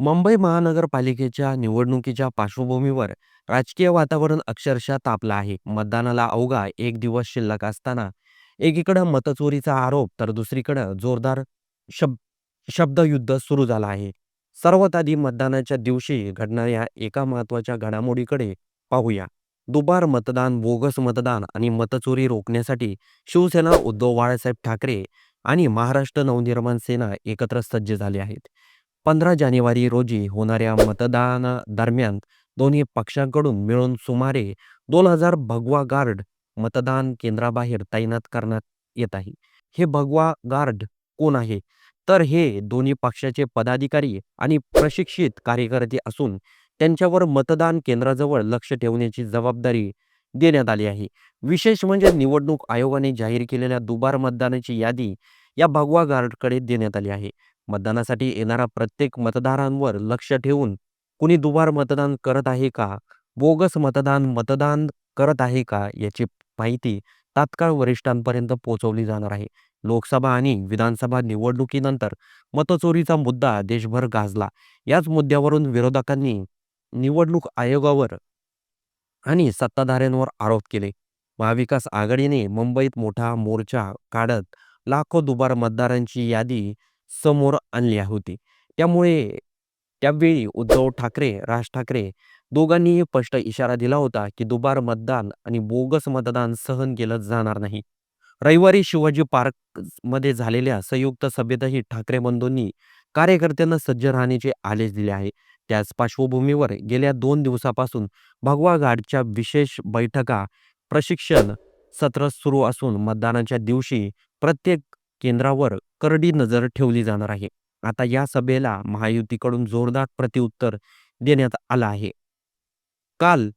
मुंबई महानगरपालिकेच्या निवडणुकीच्या पार्श्वभूमीवर राजकीय वातावरण अक्षरशः तापलं आहे. मतदानाला अवघा एक दिवस शिल्लक असताना एकीकडं मतचोरीचा आरोप तर दुसरीकडं जोरदार शब शब्दयुद्ध सुरू झालं आहे. सर्वात आधी मतदानाच्या दिवशी घडणाऱ्या एका महत्त्वाच्या घडामोडीकडे पाहूया. दुबार मतदान, बोगस मतदान आणि मतचोरी रोखण्यासाठी शिवसेना, उद्धव बाळासाहेब ठाकरे आणि महाराष्ट्र नवनिर्माण सेना एकत्र सज्ज झाले आहेत. पंधरा जानेवारी रोजी होणाऱ्या मतदानादरम्यान दोन्ही पक्षांकडून मिळून सुमारे दोन हजार भगवा गार्ड मतदान केंद्राबाहेर तैनात करण्यात येत आहे. हे भगवा गार्ड कोण आहे? तर हे दोन्ही पक्षाचे पदाधिकारी आणि प्रशिक्षित कार्यकर्ते असून त्यांच्यावर मतदान केंद्राजवळ लक्ष ठेवण्याची जबाबदारी देण्यात आली आहे. विशेष म्हणजे निवडणूक आयोगाने जाहीर केलेल्या दुबार मतदानाची यादी या भगवा गार्डकडे देण्यात आली आहे. मतदानासाठी येणाऱ्या प्रत्येक मतदारांवर लक्ष ठेवून कुणी दुबार मतदान करत आहे का, बोगस मतदान मतदान करत आहे का याची माहिती तात्काळ वरिष्ठांपर्यंत पोहोचवली जाणार आहे. लोकसभा आणि विधानसभा निवडणुकीनंतर मतचोरीचा मुद्दा देशभर गाजला. याच मुद्द्यावरून विरोधकांनी निवडणूक आयोगावर आणि सत्ताधाऱ्यांवर आरोप केले. महाविकास आघाडीने मुंबईत मोठा मोर्चा काढत लाखो दुबार मतदारांची यादी समोर आणली होती. त्यामुळे त्यावेळी उद्धव ठाकरे, राज ठाकरे दोघांनीही स्पष्ट इशारा दिला होता की दुबार मतदान आणि बोगस मतदान सहन केलं जाणार नाही. रविवारी शिवाजी पार्कमध्ये झालेल्या संयुक्त सभेतही ठाकरे बंधूंनी कार्यकर्त्यांना सज्ज राहण्याचे आदेश दिले आहे. त्याच पार्श्वभूमीवर गेल्या दोन दिवसापासून भगवा घाटच्या विशेष बैठका, प्रशिक्षण सत्र सुरू असून मतदानाच्या दिवशी प्रत्येक केंद्रावर करडी नजर ठेवली जाणार आहे. आता या सभेला महायुतीकडून जोरदार प्रतिउत्तर देण्यात आलं आहे. काल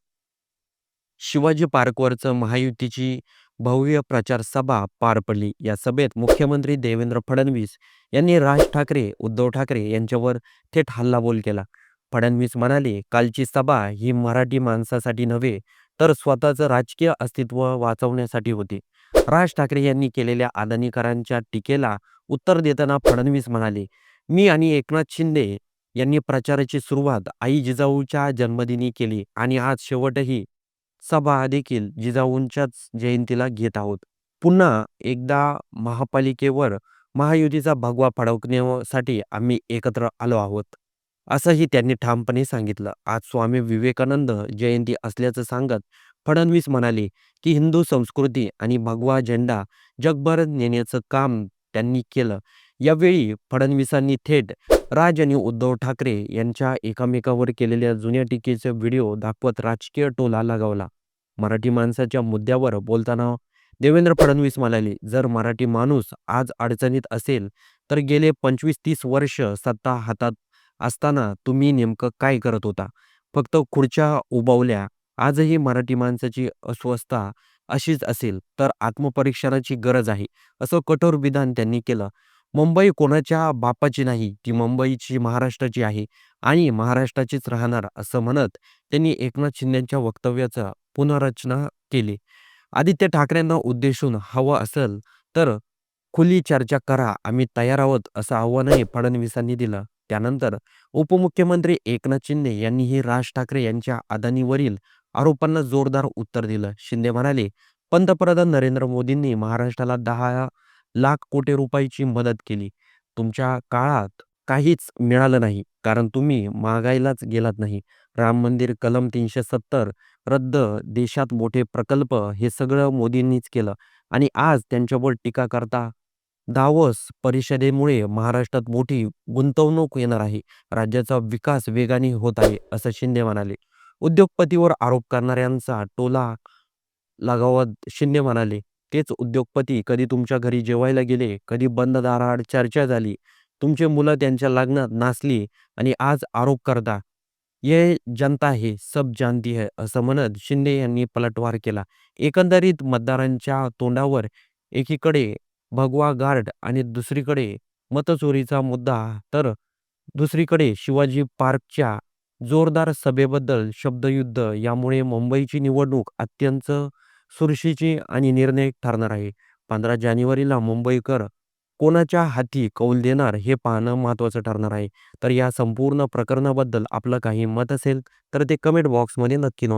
शिवाजी पार्कवरचं महायुतीची भव्य प्रचार सभा पार पडली. या सभेत मुख्यमंत्री देवेंद्र फडणवीस यांनी राज ठाकरे, उद्धव ठाकरे यांच्यावर थेट हल्लाबोल केला. फडणवीस म्हणाले, कालची सभा ही मराठी माणसासाठी नव्हे, तर स्वतःचं राजकीय अस्तित्व वाचवण्यासाठी होती. राज ठाकरे यांनी केलेल्या अदानीकरांच्या टीकेला उत्तर देताना फडणवीस म्हणाले, मी आणि एकनाथ शिंदे यांनी प्रचाराची सुरुवात आई जिजाऊच्या जन्मदिनी केली आणि आज शेवटही सभा देखील जिजाऊंच्याच जयंतीला घेत आहोत. पुन्हा एकदा महापालिकेवर महायुतीचा भगवा फडकण्यासाठी आम्ही एकत्र आलो आहोत. असंही त्यांनी ठामपणे सांगितलं. आज स्वामी विवेकानंद जयंती असल्याचं सांगत फडणवीस म्हणाले, की हिंदू संस्कृती आणि भगवा झेंडा जगभर नेण्याचं काम त्यांनी केलं. यावेळी फडणवीसांनी थेट राज आणि उद्धव ठाकरे यांच्या एकामेकावर केलेल्या जुन्या टीकेचा व्हिडिओ दाखवत राजकीय टोला लगावला. मराठी माणसाच्या मुद्द्यावर बोलताना देवेंद्र फडणवीस म्हणाले, जर मराठी माणूस आज अडचणीत असेल, तर गेले पंचवीस-तीस वर्ष सत्ता हातात असताना तुम्ही नेमकं काय करत होता? फक्त खुर्च्या उभवल्या. आजही मराठी माणसाची अस्वस्थता अशीच असेल, तर आत्मपरीक्षणाची गरज आहे, असं कठोर विधान त्यांनी केलं. मुंबई कोणाच्या बापाची नाही, ती मुंबईची महाराष्ट्राची आहे आणि महाराष्ट्राचीच राहणार, असं म्हणत त्यांनी एकनाथ शिंदेच्या वक्तव्याचं पुनर्रचना केली. आदित्य ठाकरेंना उद्देशून हवं असेल तर खुली चर्चा करा, आम्ही तयार आहोत, असं आव्हानही फडणवीसांनी दिलं. त्यानंतर उपमुख्यमंत्री एकनाथ शिंदे यांनीही राज ठाकरे यांच्या अदानीवरील आरोपांना जोरदार उत्तर दिलं. शिंदे म्हणाले, पंतप्रधान नरेंद्र मोदींनी महाराष्ट्राला दहा लाख कोटी रुपयाची मदत केली. तुमच्या काळात काहीच मिळालं नाही, कारण तुम्ही मागायलाच गेलात नाही. राम मंदिर, कलम तीनशे सत्तर रद्द, देशात मोठे प्रकल्प हे सगळं मोदींनीच केलं आणि आज त्यांच्यावर टीका करता दावोस परिषदेमुळे महाराष्ट्रात मोठी गुंतवणूक येणार आहे. राज्याचा विकास वेगाने होत आहे, असं शिंदे म्हणाले. उद्योगपतीवर आरोप करणाऱ्यांचा टोला लगावत शिंदे म्हणाले, तेच उद्योगपती कधी तुमच्या घरी जेवायला गेले, कधी बंद दाराआड चर्चा झाली, तुमचे मुलं त्यांच्या लग्नात नाचली आणि आज आरोप करता. ये जनता हे सब जानती है, असं म्हणत शिंदे यांनी पलटवार केला. एकंदरीत मतदारांच्या तोंडावर एकीकडे भगवा गार्ड आणि दुसरीकडे मतचोरीचा मुद्दा तर दुसरीकडे शिवाजी पार्कच्या जोरदार सभेबद्दल शब्दयुद्ध. यामुळे मुंबईची निवडणूक अत्यंत सुरशीची आणि निर्णायक ठरणार आहे. पंधरा जानेवारीला मुंबईकर कोणाच्या हाती कौल देणार हे पाहणं महत्त्वाचं ठरणार आहे. तर या संपूर्ण प्रकरणाबद्दल आपलं काही मत असेल तर ते कमेंट बॉक्समध्ये नक्की नोंद